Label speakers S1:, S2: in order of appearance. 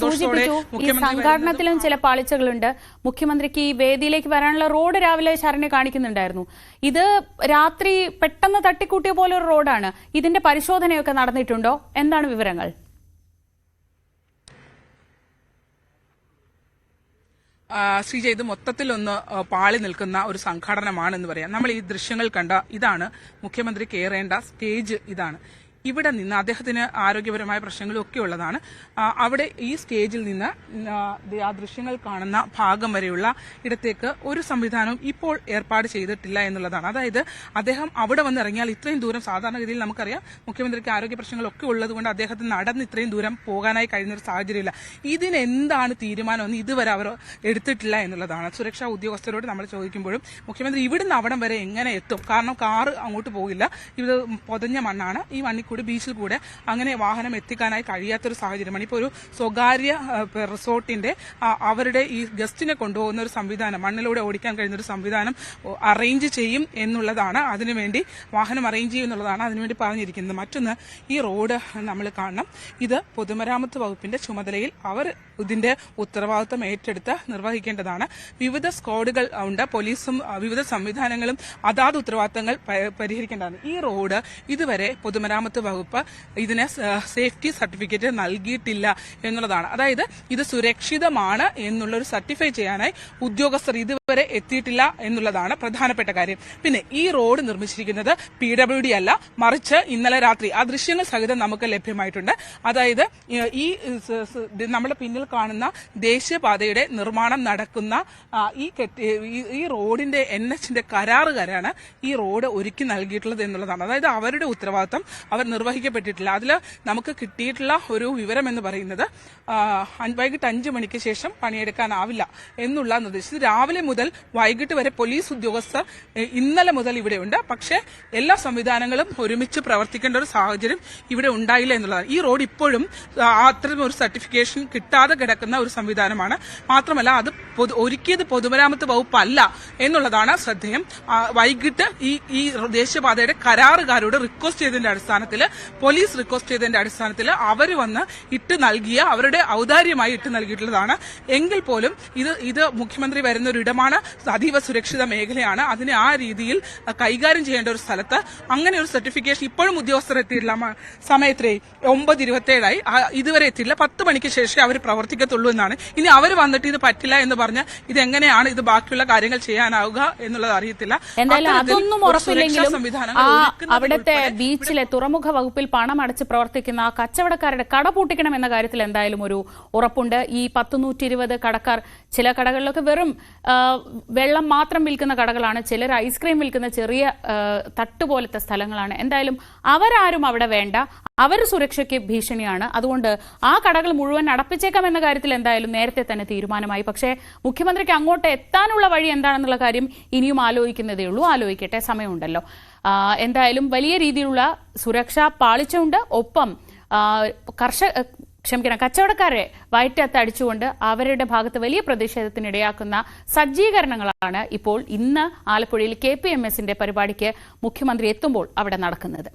S1: സൂചിപ്പിച്ചു ഈ സംഘാടനത്തിലും ചില പാളിച്ചകളുണ്ട്. മുഖ്യമന്ത്രിക്ക് ഈ വേദിയിലേക്ക് വരാനുള്ള റോഡ് രാവിലെ ശരണ്യ കാണിക്കുന്നുണ്ടായിരുന്നു. ഇത് രാത്രി പെട്ടെന്ന് തട്ടിക്കൂട്ടിയ പോലെ ഒരു റോഡാണ്. ഇതിന്റെ പരിശോധനയൊക്കെ നടന്നിട്ടുണ്ടോ? എന്താണ് വിവരങ്ങൾ?
S2: ശ്രീജ ഇത് മൊത്തത്തിലൊന്ന് ഒന്ന് പാളി നിൽക്കുന്ന ഒരു സംഘടനമാണെന്ന് പറയാം. നമ്മൾ ഈ ദൃശ്യങ്ങൾ കണ്ട ഇതാണ് മുഖ്യമന്ത്രി കയറേണ്ട സ്റ്റേജ് ഇതാണ്. ഇവിടെ നിന്ന് അദ്ദേഹത്തിന് ആരോഗ്യപരമായ പ്രശ്നങ്ങളും ഒക്കെ ഉള്ളതാണ് അവിടെ ഈ സ്റ്റേജിൽ നിന്ന് ആ, ദൃശ്യങ്ങൾ കാണുന്ന ഭാഗം വരെയുള്ള ഇടത്തേക്ക് ഒരു സംവിധാനവും ഇപ്പോൾ ഏർപ്പാട് ചെയ്തിട്ടില്ല എന്നുള്ളതാണ്. അതായത് അദ്ദേഹം അവിടെ വന്ന് ഇറങ്ങിയാൽ ഇത്രയും ദൂരം സാധാരണഗതിയിൽ നമുക്കറിയാം മുഖ്യമന്ത്രിക്ക് ആരോഗ്യ പ്രശ്നങ്ങളൊക്കെ ഉള്ളതുകൊണ്ട് അദ്ദേഹത്തിന് നടന്ന് ഇത്രയും ദൂരം പോകാനായി കഴിഞ്ഞ ഒരു സാഹചര്യമില്ല. ഇതിനെന്താണ് തീരുമാനമെന്ന് ഇതുവരെ അവർ എടുത്തിട്ടില്ല എന്നുള്ളതാണ്. സുരക്ഷാ ഉദ്യോഗസ്ഥരോട് നമ്മൾ ചോദിക്കുമ്പോഴും മുഖ്യമന്ത്രി ഇവിടുന്ന് അവിടം വരെ എങ്ങനെ എത്തും? കാരണം കാറ് അങ്ങോട്ട് പോകില്ല. ഇത് പൊതഞ്ഞ മണ്ണാണ്. ഈ മണ്ണിൽ കൂടി ബീച്ചിൽ കൂടെ അങ്ങനെ വാഹനം എത്തിക്കാനായി കഴിയാത്തൊരു സാഹചര്യമാണ്. ഇപ്പോൾ ഒരു സ്വകാര്യ റിസോർട്ടിന്റെ അവരുടെ ഈ ഗസ്റ്റിനെ കൊണ്ടുപോകുന്ന ഒരു സംവിധാനം മണ്ണിലൂടെ ഓടിക്കാൻ കഴിയുന്ന ഒരു സംവിധാനം അറേഞ്ച് ചെയ്യും എന്നുള്ളതാണ്. അതിനുവേണ്ടി വാഹനം അറേഞ്ച് ചെയ്യും എന്നുള്ളതാണ് അതിനുവേണ്ടി പറഞ്ഞിരിക്കുന്നത്. മറ്റൊന്ന് ഈ റോഡ് നമ്മൾ കാണണം. ഇത് പൊതുമരാമത്ത് വകുപ്പിന്റെ ചുമതലയിൽ അവർ ഇതിന്റെ ഉത്തരവാദിത്വം ഏറ്റെടുത്ത് നിർവഹിക്കേണ്ടതാണ്. വിവിധ സ്ക്വാഡുകൾ ഉണ്ട് പോലീസും വിവിധ സംവിധാനങ്ങളും അതാത് ഉത്തരവാദിത്തങ്ങൾ പരിഹരിക്കേണ്ടതാണ്. ഈ റോഡ് ഇതുവരെ പൊതുമരാമത്ത് വകുപ്പ് ഇതിന് സേഫ്റ്റി സർട്ടിഫിക്കറ്റ് നൽകിയിട്ടില്ല എന്നുള്ളതാണ്. അതായത് ഇത് സുരക്ഷിതമാണ് എന്നുള്ളൊരു സർട്ടിഫൈ ചെയ്യാനായി ഉദ്യോഗസ്ഥർ ഇതുവരെ എത്തിയിട്ടില്ല എന്നുള്ളതാണ് പ്രധാനപ്പെട്ട കാര്യം. പിന്നെ ഈ റോഡ് നിർമ്മിച്ചിരിക്കുന്നത് പി ഡബ്ല്യു ഡി അല്ല മറിച്ച് ഇന്നലെ രാത്രി. ആ ദൃശ്യങ്ങൾ സഹിതം നമുക്ക് ലഭ്യമായിട്ടുണ്ട്. അതായത് ഈ നമ്മുടെ പിന്നിൽ കാണുന്ന ദേശീയപാതയുടെ നിർമ്മാണം നടക്കുന്ന ഈ- ഈ റോഡിന്റെ എൻ എച്ചിന്റെ കരാറുകാരാണ് ഈ റോഡ് ഒരുക്കി നൽകിയിട്ടുള്ളത് എന്നുള്ളതാണ്. അതായത് അവരുടെ ഉത്തരവാദിത്തം അവർ നിർവഹിക്കപ്പെട്ടിട്ടില്ല. അതിൽ നമുക്ക് കിട്ടിയിട്ടുള്ള ഒരു വിവരം എന്ന് പറയുന്നത് വൈകിട്ട് അഞ്ച് മണിക്ക് ശേഷം പണിയെടുക്കാനാവില്ല എന്നുള്ള നിർദ്ദേശം. രാവിലെ മുതൽ വൈകിട്ട് വരെ പോലീസ് ഉദ്യോഗസ്ഥർ ഇന്നലെ മുതൽ ഇവിടെയുണ്ട് പക്ഷേ എല്ലാ സംവിധാനങ്ങളും ഒരുമിച്ച് പ്രവർത്തിക്കേണ്ട ഒരു സാഹചര്യം ഇവിടെ ഉണ്ടായില്ല എന്നുള്ളതാണ്. ഈ റോഡ് ഇപ്പോഴും അത്തരം ഒരു സർട്ടിഫിക്കേഷൻ കിട്ടാതെ കിടക്കുന്ന ഒരു സംവിധാനമാണ്. മാത്രമല്ല അത് ഒരുക്കിയത് പൊതുമരാമത്ത് വകുപ്പല്ല എന്നുള്ളതാണ് ശ്രദ്ധേയം. വൈകിട്ട് ഈ ഈ ദേശീയപാതയുടെ കരാറുകാരോട് റിക്വസ്റ്റ് ചെയ്തതിന്റെ അടിസ്ഥാനത്തിൽ പോലീസ് റിക്വസ്റ്റ് ചെയ്തതിന്റെ അടിസ്ഥാനത്തിൽ അവർ വന്ന് ഇട്ട് നൽകിയ അവരുടെ ഔദാര്യമായി ഇട്ട് നൽകിയിട്ടുള്ളതാണ്. എങ്കിൽ പോലും ഇത് ഇത് മുഖ്യമന്ത്രി വരുന്ന ഒരു ഇടമാണ് അതീവ സുരക്ഷിത മേഖലയാണ്. അതിനെ ആ രീതിയിൽ കൈകാര്യം ചെയ്യേണ്ട ഒരു സ്ഥലത്ത് അങ്ങനെ ഒരു സർട്ടിഫിക്കേഷൻ ഇപ്പോഴും ഉദ്യോഗസ്ഥർ എത്തിയിട്ടില്ല. സമയത്തേ സമയത്രേ ഒമ്പത് ഇരുപത്തേഴായി. ഇതുവരെ എത്തിയില്ല പത്ത് മണിക്ക് ശേഷം അവർ പ്രവർത്തിക്കത്തുള്ളൂ എന്നാണ്. ഇനി അവർ വന്നിട്ട് ഇത് പറ്റില്ല എന്ന് പറഞ്ഞ് ഇത് എങ്ങനെയാണ് ഇത് ബാക്കിയുള്ള കാര്യങ്ങൾ ചെയ്യാനാവുക എന്നുള്ളത് അറിയത്തില്ല.
S1: എന്തായാലും അതൊന്നും ഉറപ്പില്ലെങ്കിലും അവിടുത്തെ ബീച്ചിലെ തുറമുഖ വകുപ്പിൽ പണം അടച്ച് പ്രവർത്തിക്കുന്ന കച്ചവടക്കാരുടെ കട പൂട്ടിക്കണം എന്ന കാര്യത്തിൽ എന്തായാലും ഒരു ഉറപ്പുണ്ട്. ഈ പത്ത് നൂറ്റി ഇരുപത് കടക്കാർ ചില കടകളിലൊക്കെ വെറും വെള്ളം മാത്രം വിൽക്കുന്ന കടകളാണ്. ചിലർ ഐസ്ക്രീം വിൽക്കുന്ന ചെറിയ തട്ട് തട്ടുപോലത്തെ സ്ഥലങ്ങളാണ്. എന്തായാലും അവരാരും അവിടെ വേണ്ട. അവർ സുരക്ഷയ്ക്ക് ഭീഷണിയാണ്. അതുകൊണ്ട് ആ കടകൾ മുഴുവൻ അടപ്പിച്ചേക്കാം എന്ന കാര്യത്തിൽ എന്തായാലും നേരത്തെ തന്നെ തീരുമാനമായി. പക്ഷേ മുഖ്യമന്ത്രിക്ക് അങ്ങോട്ട് എത്താനുള്ള വഴി എന്താണെന്നുള്ള കാര്യം ഇനിയും ആലോചിക്കുന്നതേ ഉള്ളൂ. ആലോചിക്കട്ടെ. സമയമുണ്ടല്ലോ. എന്തായാലും വലിയ രീതിയിലുള്ള സുരക്ഷാ പാളിച്ചുണ്ട് ഒപ്പം കർഷക ക്ഷമിക്കണം കച്ചവടക്കാരെ വയറ്റത്ത് അടിച്ചുകൊണ്ട് അവരുടെ ഭാഗത്ത് വലിയ പ്രതിഷേധത്തിനിടയാക്കുന്ന സജ്ജീകരണങ്ങളാണ് ഇപ്പോൾ ഇന്ന് ആലപ്പുഴയിൽ കെ പി എം എസിന്റെ പരിപാടിക്ക് മുഖ്യമന്ത്രി എത്തുമ്പോൾ അവിടെ നടക്കുന്നത്.